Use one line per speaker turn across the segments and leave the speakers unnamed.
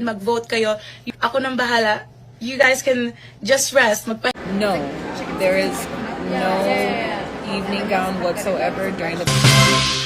mag-vote kayo. Ako nang bahala. You guys can just rest. Magpa
No, there is no evening gown whatsoever during the.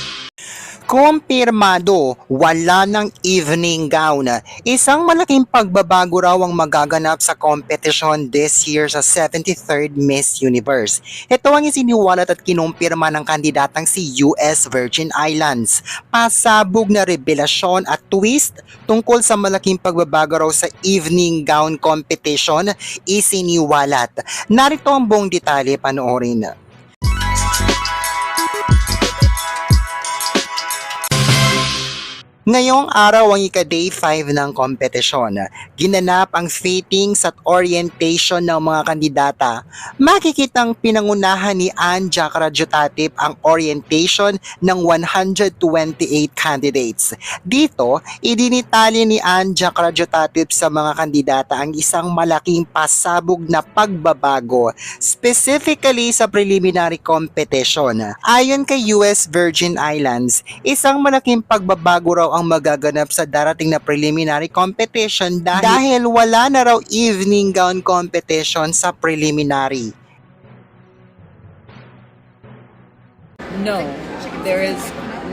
Kumpirmado, wala ng evening gown. Isang malaking pagbabago raw ang magaganap sa kompetisyon this year sa 73rd Miss Universe. Ito ang isiniwalat at kinumpirma ng kandidatang si US Virgin Islands. Pasabog na revelasyon at twist tungkol sa malaking pagbabago raw sa evening gown competition isiniwalat. Narito ang buong detalye panoorin. Ngayong araw ang ika-day 5 ng kompetisyon. Ginanap ang fittings at orientation ng mga kandidata. Makikitang pinangunahan ni Anja Karajutatip ang orientation ng 128 candidates. Dito, idinitali ni Anja Karajutatip sa mga kandidata ang isang malaking pasabog na pagbabago, specifically sa preliminary competition. Ayon kay US Virgin Islands, isang malaking pagbabago raw ang magaganap sa darating na preliminary competition dahil, dahil wala na raw evening gown competition sa preliminary.
No, there is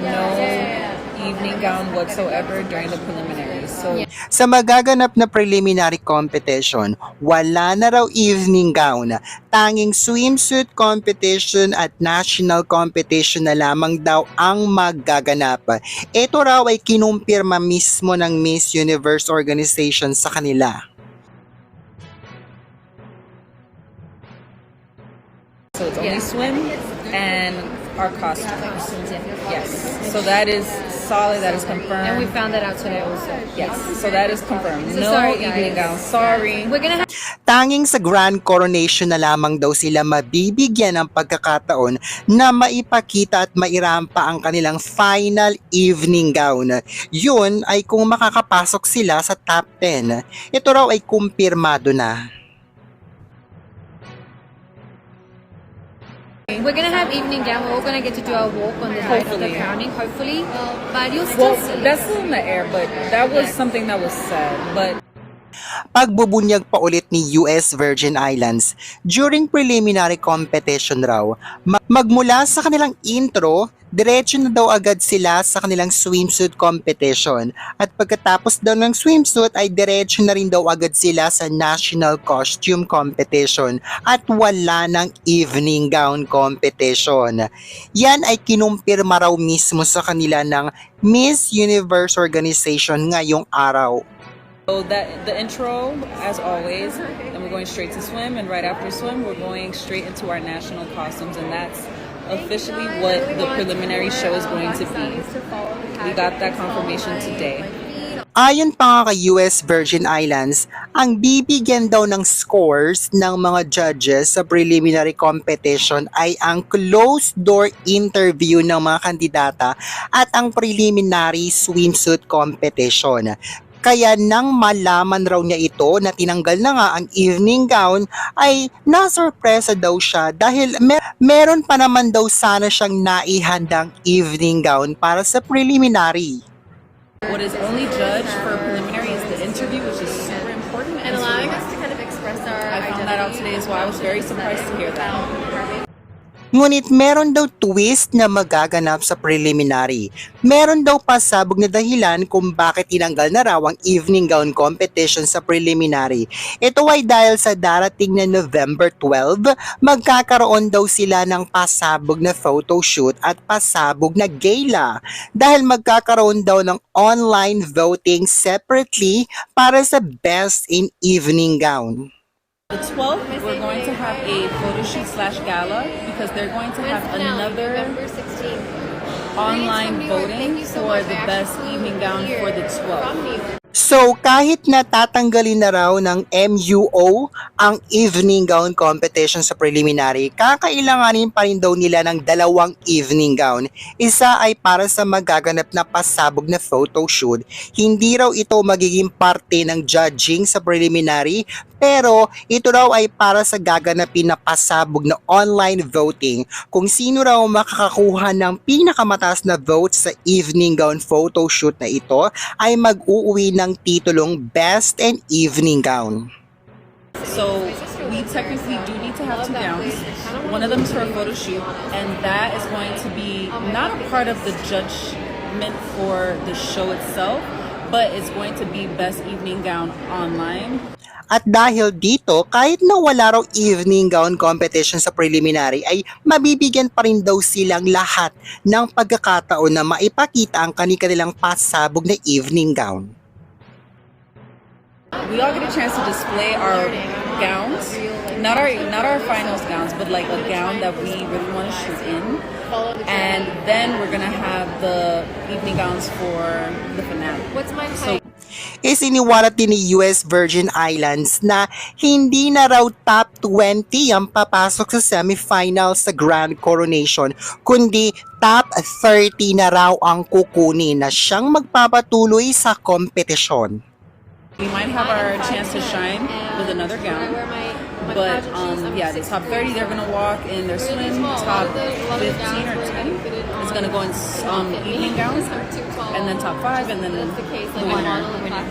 no evening gown whatsoever during the preliminaries. So
Sa magaganap na preliminary competition, wala na raw evening gown. Tanging swimsuit competition at national competition na lamang daw ang magaganap. Ito raw ay kinumpirma mismo ng Miss Universe organization sa kanila.
So it's only swim and our costumes. Yes. So that is solid. That is confirmed.
And we found that out today also.
yes. So that is confirmed.
So
no
sorry,
evening gown. Sorry.
We're gonna have
Tanging sa grand coronation na lamang daw sila mabibigyan ng pagkakataon na maipakita at mairampa ang kanilang final evening gown. Yun ay kung makakapasok sila sa top 10. Ito raw ay kumpirmado na.
We're gonna have evening gown. We're all gonna get to do our walk on the night of the
Hopefully.
crowning, hopefully. But you'll still
Well,
see.
that's still in the air, but that was something that was said. But
Pagbubunyag pa ulit ni US Virgin Islands during preliminary competition raw, ma- magmula sa kanilang intro, diretso na daw agad sila sa kanilang swimsuit competition. At pagkatapos daw ng swimsuit ay diretso na rin daw agad sila sa national costume competition at wala ng evening gown competition. Yan ay kinumpirma raw mismo sa kanila ng Miss Universe organization ngayong araw.
So that the intro, as always, and we're going straight to swim, and right after swim, we're going straight into our national costumes, and that's officially what the preliminary show is going to be. We got that confirmation today.
Ayon pa nga kay US Virgin Islands, ang bibigyan daw ng scores ng mga judges sa preliminary competition ay ang closed door interview ng mga kandidata at ang preliminary swimsuit competition. Kaya nang malaman raw niya ito na tinanggal na nga ang evening gown ay nasurpresa daw siya dahil mer- meron pa naman daw sana siyang naihandang evening gown para sa preliminary.
What is only judged for preliminary is the interview, which is super important.
and allowing us to kind of express our
I found that out today as well. I was very surprised to hear that.
Ngunit meron daw twist na magaganap sa preliminary. Meron daw pasabog na dahilan kung bakit tinanggal na raw ang evening gown competition sa preliminary. Ito ay dahil sa darating na November 12, magkakaroon daw sila ng pasabog na photoshoot at pasabog na gala. Dahil magkakaroon daw ng online voting separately para sa best in evening gown.
The 12th, we're going to have a photo shoot slash gala because they're going to have another
November 16th.
online voting for the best evening gown for the 12th.
From New York.
So kahit natatanggalin na raw ng MUO ang evening gown competition sa preliminary, kakailanganin pa rin daw nila ng dalawang evening gown. Isa ay para sa magaganap na pasabog na photo shoot. Hindi raw ito magiging parte ng judging sa preliminary, pero ito raw ay para sa gaganapin na pasabog na online voting kung sino raw makakakuha ng pinakamataas na votes sa evening gown photo shoot na ito ay mag-uuwi ng titulong Best and Evening Gown.
So we technically do need to have two gowns. One of them is for a photo shoot, and that is going to be not a part of the judgment for the show itself, but it's going to be best evening gown online.
At dahil dito, kahit na wala raw evening gown competition sa preliminary ay mabibigyan pa rin daw silang lahat ng pagkakataon na maipakita ang kanilang pasabog na evening gown.
We all get a chance to display our gowns, not our not our finals gowns, but like a gown that we really want to shoot in. And then we're gonna have the evening gowns for the finale.
What's my
So
height?
Isiniwalat din ni US Virgin Islands na hindi na raw top 20 ang papasok sa semifinals sa Grand Coronation, kundi top 30 na raw ang kukunin na siyang magpapatuloy sa kompetisyon.
we might have our chance to shine with another gown. But um, yeah, the top
foot.
30 they're gonna walk in their swim. Top
A lot of the- a lot of the
15
gowns
or
are
10
like fitted
is
on
gonna go in um, evening gowns, and then top five, and then
the case.
the
Like my
winner.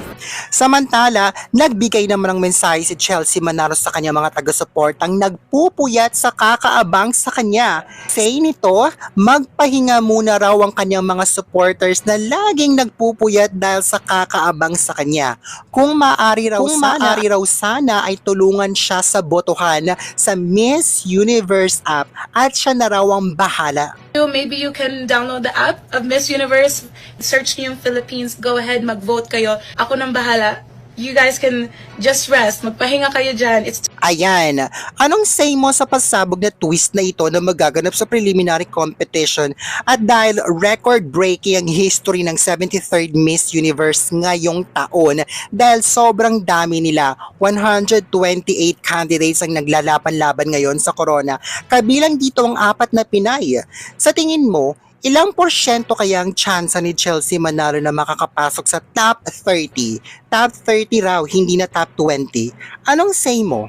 Samantala, nagbigay naman ng mensahe si Chelsea Manalo sa kanya mga taga-suportang nagpupuyat sa kakaabang sa kanya. Say nito, magpahinga muna raw ang kanyang mga supporters na laging nagpupuyat dahil sa kakaabang sa kanya. Kung maaari raw,
Kung
sana, maaari raw sana ay tulungan siya sa botohan sa Miss Universe app at siya na raw ang bahala.
Maybe you can download the app of Miss Universe, search niyo yung Philippines, go ahead, mag-vote kayo. Ako nang bahala. You guys can just rest. Magpahinga kayo dyan. It's
Ayan, anong say mo sa pasabog na twist na ito na magaganap sa preliminary competition at dahil record-breaking ang history ng 73rd Miss Universe ngayong taon dahil sobrang dami nila, 128 candidates ang naglalaban-laban ngayon sa corona, kabilang dito ang apat na Pinay. Sa tingin mo, ilang porsyento kaya ang tsansa ni Chelsea Manalo na makakapasok sa top 30? Top 30 raw, hindi na top 20. Anong say mo?